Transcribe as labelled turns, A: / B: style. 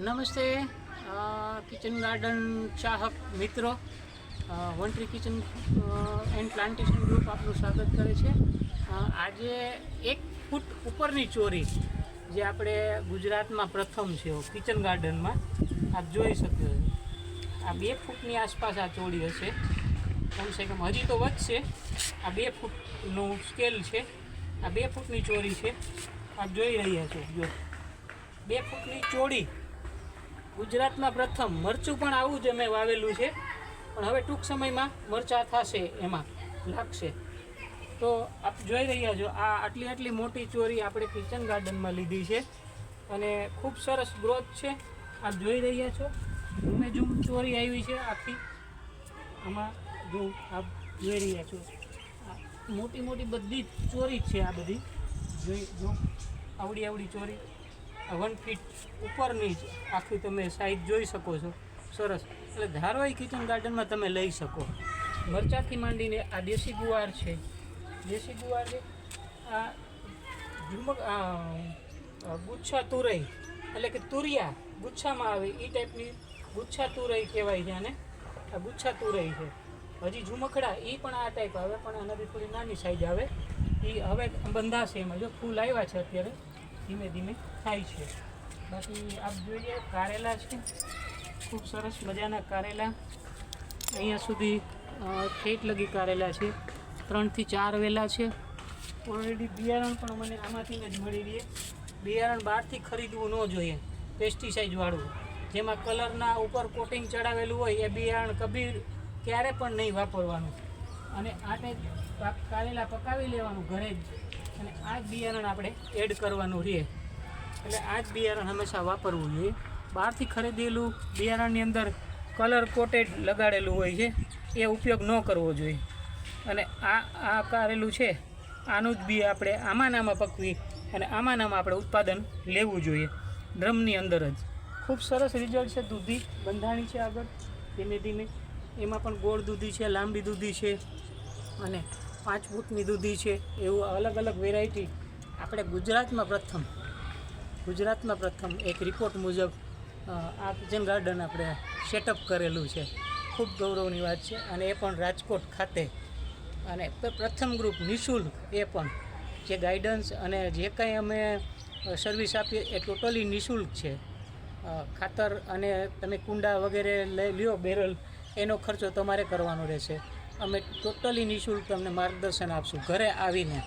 A: નમસ્તે. Kitchen garden ચાહક મિત્રો. વોન્ટ્રી કિચન એન્ડ પ્લાન્ટેશન ગ્રુપ આપનું સ્વાગત કરે છે. આજે એક ફૂટ ઉપરની ચોરી જે આપણે ગુજરાતમાં પ્રથમ છે કિચન ગાર્ડનમાં આપ જોઈ શકો આ બે ફૂટની આસપાસ આ ચોરી હશે. કમસે કમ હજી તો વધશે. આ બે ફૂટનું સ્કેલ છે. આ બે ફૂટની ચોરી છે. આપ જોઈ રહ્યા છો. જો. બે ફૂટની ચોળી ગુજરાતમાં પ્રથમ મરચું પણ આવું જ અમે વાવેલું છે. પણ હવે ટૂંક સમયમાં મરચાં થશે એમાં, લાગશે. તો આપ જોઈ રહ્યા છો, આ આટલી આટલી મોટી ચોરી આપણે કિચન ગાર્ડનમાં લીધી છે. અને ખૂબ સરસ ગ્રોથ છે. આપ જોઈ રહ્યા છો ઝૂમે ઝૂમ ચોરી આવી છે આખી. આમાં જો આપ જોઈ રહ્યા છો મોટી મોટી બધી ચોરી જ છે આ બધી. જોઈ, જો, આવડી આવડી ચોરી. વન ફીટ ઉપરની જ આખી તમે સાઈઝ જોઈ શકો છો. સરસ. એટલે ધારવાઈ કિચન ગાર્ડનમાં તમે લઈ શકો. મરચાંથી માંડીને આ દેશી ગુવાર છે. દેશી ગુવાર આ ઝુમક ગુચ્છા તુરઈ. એટલે કે તુરિયા ગુચ્છામાં આવે. એ ટાઈપની ગુચ્છા તુરઈ કહેવાય છે આને. આ ગુચ્છા તુરઈ છે. હજી ઝુમખડા એ પણ આ ટાઈપ આવે, પણ આનાથી થોડી નાની સાઈઝ આવે. એ હવે બંધાશે એમાં. જો ફૂલ આવ્યા છે અત્યારે ધીમે ધીમે થાય છે. બાકી આપ જોઈએ, કારેલા છે. ખૂબ સરસ મજાના કારેલા. અહીંયા સુધી ઠેઠ લગી કારેલા છે. ત્રણથી ચાર વેલા છે. ઓલરેડી બિયારણ પણ મને આમાંથી જ મળી રહે. બિયારણ બહારથી ખરીદવું ન જોઈએ. પેસ્ટિસાઇડવાળું જેમાં કલરના ઉપર કોટિંગ ચડાવેલું હોય, એ બિયારણ કબીર ક્યારે પણ નહીં વાપરવાનું. અને આટે કારેલા પકાવી લેવાનું ઘરે જ. અને આ જ બિયારણ આપણે એડ કરવાનું રહે. એટલે આ જ બિયારણ હંમેશા વાપરવું જોઈએ. બહારથી ખરીદેલું બિયારણની અંદર કલર કોટેડ લગાડેલું હોય છે, એ ઉપયોગ ન કરવો જોઈએ. અને આ આ કારેલું છે, આનું જ બી આપણે આમાં નામાં પકવી અને આમાં નામાં આપણે ઉત્પાદન લેવું જોઈએ, ડ્રમની અંદર જ. ખૂબ સરસ રિઝલ્ટ છે દૂધી, બંધાણી છે આગળ, ધીમે ધીમે. એમાં પણ ગોળ દૂધી છે, લાંબી દૂધી છે. અને પાંચ ફૂટની દૂધી છે, એવું અલગ અલગ વેરાયટી આપણે ગુજરાતમાં પ્રથમ ગુજરાતમાં પ્રથમ એક રિપોર્ટ મુજબ આ કિચન ગાર્ડન આપણે સેટઅપ કરેલું છે. ખૂબ ગૌરવની વાત છે અને એ પણ રાજકોટ ખાતે. અને પ્રથમ ગ્રુપ નિઃશુલ્ક એ પણ. જે ગાઈડન્સ અને જે કંઈ અમે સર્વિસ આપીએ એ ટોટલી નિઃશુલ્ક છે. ખાતર અને તમે કુંડા વગેરે લઈ લ્યો બેરલ એનો ખર્ચો તમારે કરવાનો રહેશે. અમે ટોટલી નિઃશુલ્ક તમને માર્ગદર્શન આપશું. ઘરે આવીને